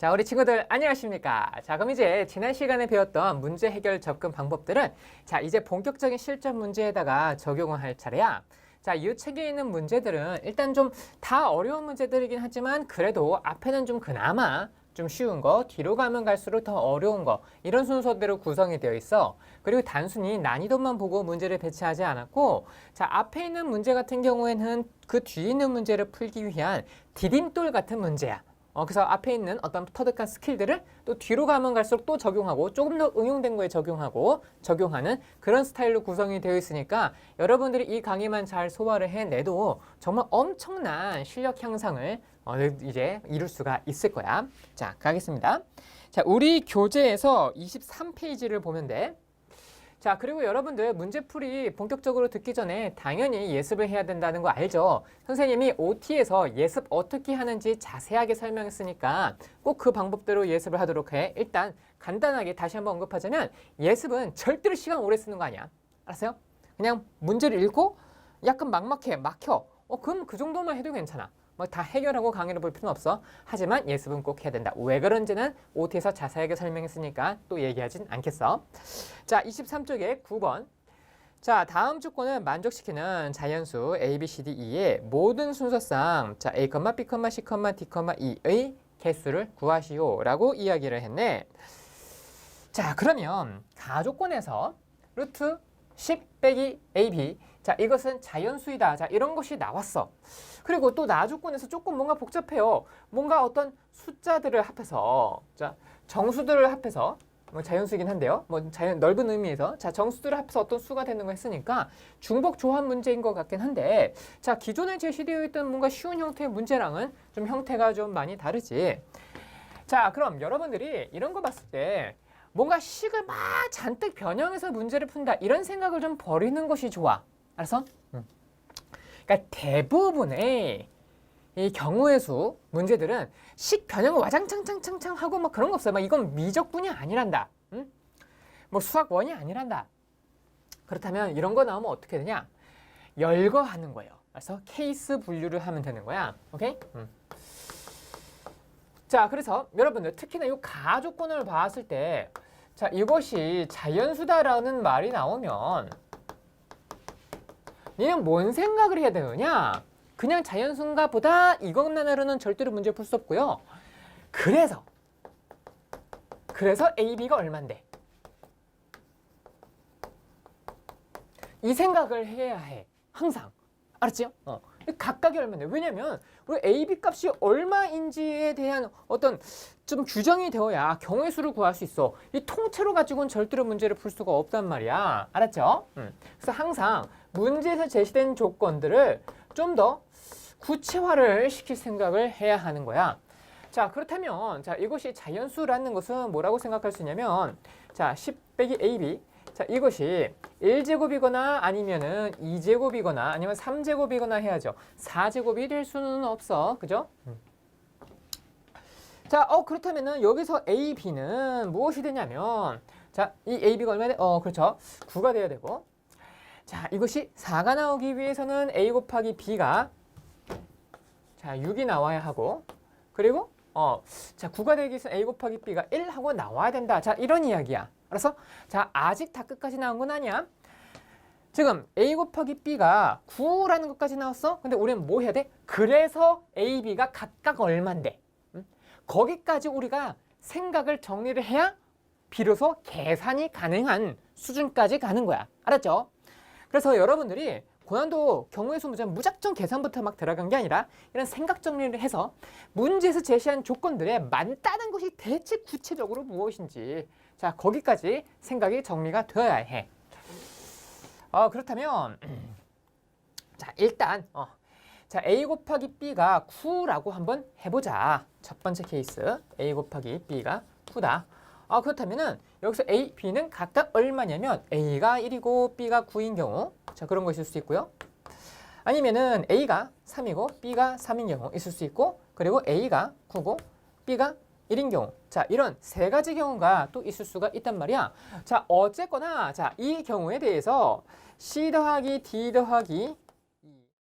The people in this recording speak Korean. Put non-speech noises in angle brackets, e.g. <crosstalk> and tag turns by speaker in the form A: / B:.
A: 자, 우리 친구들 안녕하십니까? 자, 그럼 이제 지난 시간에 배웠던 문제 해결 접근 방법들은 자, 이제 본격적인 실전 문제에다가 적용을 할 차례야. 자, 이 책에 있는 문제들은 일단 좀 다 어려운 문제들이긴 하지만 그래도 앞에는 좀 그나마 좀 쉬운 거, 뒤로 가면 갈수록 더 어려운 거 이런 순서대로 구성이 되어 있어. 그리고 단순히 난이도만 보고 문제를 배치하지 않았고 자, 앞에 있는 문제 같은 경우에는 그 뒤에 있는 문제를 풀기 위한 디딤돌 같은 문제야. 어, 그래서 앞에 있는 어떤 터득한 스킬들을 또 뒤로 가면 갈수록 또 적용하고 조금 더 응용된 거에 적용하고 적용하는 그런 스타일로 구성이 되어 있으니까 여러분들이 이 강의만 잘 소화를 해내도 정말 엄청난 실력 향상을 어, 이제 이룰 수가 있을 거야. 자, 가겠습니다. 자, 우리 교재에서 23페이지를 보면 돼. 자, 그리고 여러분들 문제풀이 본격적으로 듣기 전에 당연히 예습을 해야 된다는 거 알죠? 선생님이 OT에서 예습 어떻게 하는지 자세하게 설명했으니까 꼭 그 방법대로 예습을 하도록 해. 일단 간단하게 다시 한번 언급하자면 예습은 절대로 시간 오래 쓰는 거 아니야. 알았어요? 그냥 문제를 읽고 약간 막막해, 막혀. 어, 그럼 그 정도만 해도 괜찮아. 뭐 다 해결하고 강의를 볼 필요는 없어. 하지만 예습은 꼭 해야 된다. 왜 그런지는 OT에서 자세하게 설명했으니까 또 얘기하진 않겠어. 자, 23쪽에 9번. 자, 다음 조건을 만족시키는 자연수 A, B, C, D, E의 모든 순서상 자, A, B, C, D, E의 개수를 구하시오 라고 이야기를 했네. 자, 그러면 가조건에서 루트 10 빼기 AB 자, 이것은 자연수이다. 자, 이런 것이 나왔어. 그리고 또 나조건에서 조금 뭔가 복잡해요. 뭔가 어떤 숫자들을 합해서 자, 정수들을 합해서 뭐 자연수이긴 한데요. 뭐 자연 넓은 의미에서 자 정수들을 합해서 어떤 수가 되는 거 했으니까 중복 조합 문제인 것 같긴 한데 자 기존에 제시되어 있던 뭔가 쉬운 형태의 문제랑은 좀 형태가 좀 많이 다르지. 자 그럼 여러분들이 이런 거 봤을 때 뭔가 식을 막 잔뜩 변형해서 문제를 푼다 이런 생각을 좀 버리는 것이 좋아. 알았어? 응. 그러니까 대부분의 이 경우의 수 문제들은 식 변형을 와장창창창창 하고 막 그런 거 없어요. 막 이건 미적분이 아니란다. 응? 뭐 수학 원이 아니란다. 그렇다면 이런 거 나오면 어떻게 되냐? 열거하는 거예요. 그래서 케이스 분류를 하면 되는 거야. 오케이? 음. 자, 그래서 여러분들 특히나 이 가조건을 봤을 때, 자 이것이 자연수다라는 말이 나오면, 니는 뭔 생각을 해야 되느냐? 그냥 자연수인가 보다 이것만으로는 절대로 문제 풀 수 없고요. 그래서 그래서 AB가 얼만데? 이 생각을 해야 해. 항상. 알았지요? 어. 각각이 얼마인데? 왜냐면 우리 AB 값이 얼마인지에 대한 어떤 좀 규정이 되어야 경우의 수를 구할 수 있어. 이 통째로 가지고는 절대로 문제를 풀 수가 없단 말이야. 알았죠? 음. 그래서 항상 문제에서 제시된 조건들을 좀 더 구체화를 시킬 생각을 해야 하는 거야. 자, 그렇다면 자, 이것이 자연수라는 것은 뭐라고 생각할 수 있냐면 자, 10 빼기 AB 자, 이것이 1제곱이거나 아니면은 2제곱이거나 아니면 3제곱이거나 해야죠. 4제곱이 될 수는 없어. 그죠? 자, 어, 그렇다면은 여기서 A, B는 무엇이 되냐면 자, 이 A, B가 얼마나 돼? 어, 그렇죠. 9가 돼야 되고 자, 이것이 4가 나오기 위해서는 A 곱하기 B가 자, 6이 나와야 하고 그리고 어, 자, 9가 되기 위해서 A 곱하기 B가 1 하고 나와야 된다. 자, 이런 이야기야. 알았어? 자, 아직 다 끝까지 나온 건 아니야. 지금 A 곱하기 B가 9라는 것까지 나왔어? 근데 우리는 뭐 해야 돼? 그래서 A, B가 각각 얼만데? 응? 거기까지 우리가 생각을 정리를 해야 비로소 계산이 가능한 수준까지 가는 거야. 알았죠? 그래서 여러분들이 고난도 경우의 수 무작정 계산부터 막 들어간 게 아니라 이런 생각 정리를 해서 문제에서 제시한 조건들에 맞다는 것이 대체 구체적으로 무엇인지 자 거기까지 생각이 정리가 되어야 해. 어, 그렇다면 <clears throat> 자 일단 어, 자 A 곱하기 B가 9라고 한번 해보자. 첫 번째 케이스 A 곱하기 B가 9다. 아 그렇다면은 여기서 A, B는 각각 얼마냐면 A가 1이고 B가 9인 경우 자 그런 거 있을 수 있고요. 아니면은 A가 3이고 B가 3인 경우 있을 수 있고 그리고 A가 9고 B가 1인 경우 자 이런 세 가지 경우가 또 있을 수가 있단 말이야. 자 어쨌거나 자 이 경우에 대해서 C 더하기 D 더하기